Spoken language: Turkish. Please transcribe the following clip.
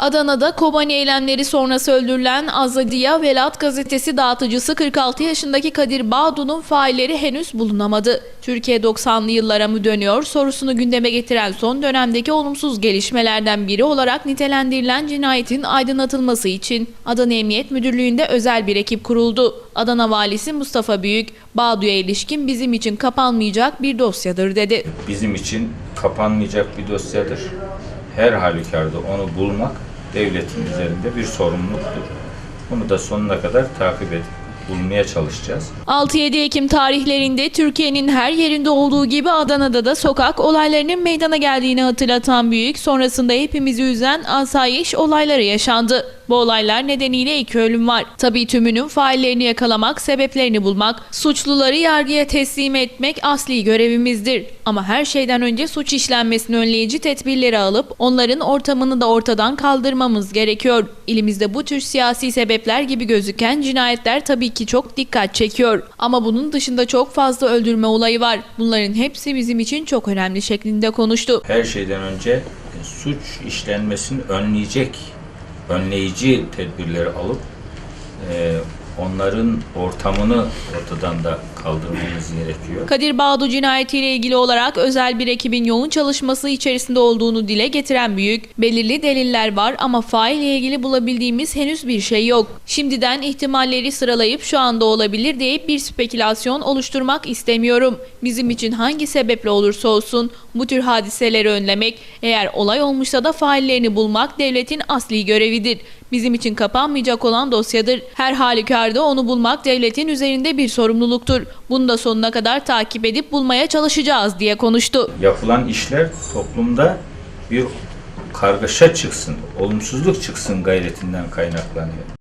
Adana'da Kobani eylemleri sonrası öldürülen Azadiya Velat gazetesi dağıtıcısı 46 yaşındaki Kadir Bağdu'nun failleri henüz bulunamadı. Türkiye 90'lı yıllara mı dönüyor sorusunu gündeme getiren son dönemdeki olumsuz gelişmelerden biri olarak nitelendirilen cinayetin aydınlatılması için Adana Emniyet Müdürlüğü'nde özel bir ekip kuruldu. Adana Valisi Mustafa Büyük, Bağdu'ya ilişkin bizim için kapanmayacak bir dosyadır dedi. bizim için kapanmayacak bir dosyadır. Her halükarda onu bulmak devletin üzerinde bir sorumluluktur. Bunu da sonuna kadar takip edip bulmaya çalışacağız. 6-7 Ekim tarihlerinde Türkiye'nin her yerinde olduğu gibi Adana'da da sokak olaylarının meydana geldiğini hatırlatan Büyük, sonrasında hepimizi üzen asayiş olayları yaşandı. Bu olaylar nedeniyle iki ölüm var. Tabii tümünün faillerini yakalamak, sebeplerini bulmak, suçluları yargıya teslim etmek asli görevimizdir. Ama her şeyden önce suç işlenmesini önleyici tedbirleri alıp onların ortamını da ortadan kaldırmamız gerekiyor. İlimizde bu tür siyasi sebepler gibi gözüken cinayetler tabii ki çok dikkat çekiyor. Ama bunun dışında çok fazla öldürme olayı var. Bunların hepsi bizim için çok önemli şeklinde konuştu. Her şeyden önce suç işlenmesini önleyecek, önleyici tedbirleri alıp e, onların ortamını ortadan da kaldırmamız gerekiyor. Kadir Bağdu cinayetiyle ilgili olarak özel bir ekibin yoğun çalışması içerisinde olduğunu dile getiren Büyük, belirli deliller var ama faille ilgili bulabildiğimiz henüz bir şey yok. Şimdiden ihtimalleri sıralayıp şu anda olabilir deyip bir spekülasyon oluşturmak istemiyorum. Bizim için hangi sebeple olursa olsun bu tür hadiseleri önlemek, eğer olay olmuşsa da faillerini bulmak devletin asli görevidir. Bizim için kapanmayacak olan dosyadır. Her halükarda onu bulmak devletin üzerinde bir sorumluluktur. Bunu da sonuna kadar takip edip bulmaya çalışacağız diye konuştu. Yapılan işler toplumda bir kargaşa çıksın, olumsuzluk çıksın gayretinden kaynaklanıyor.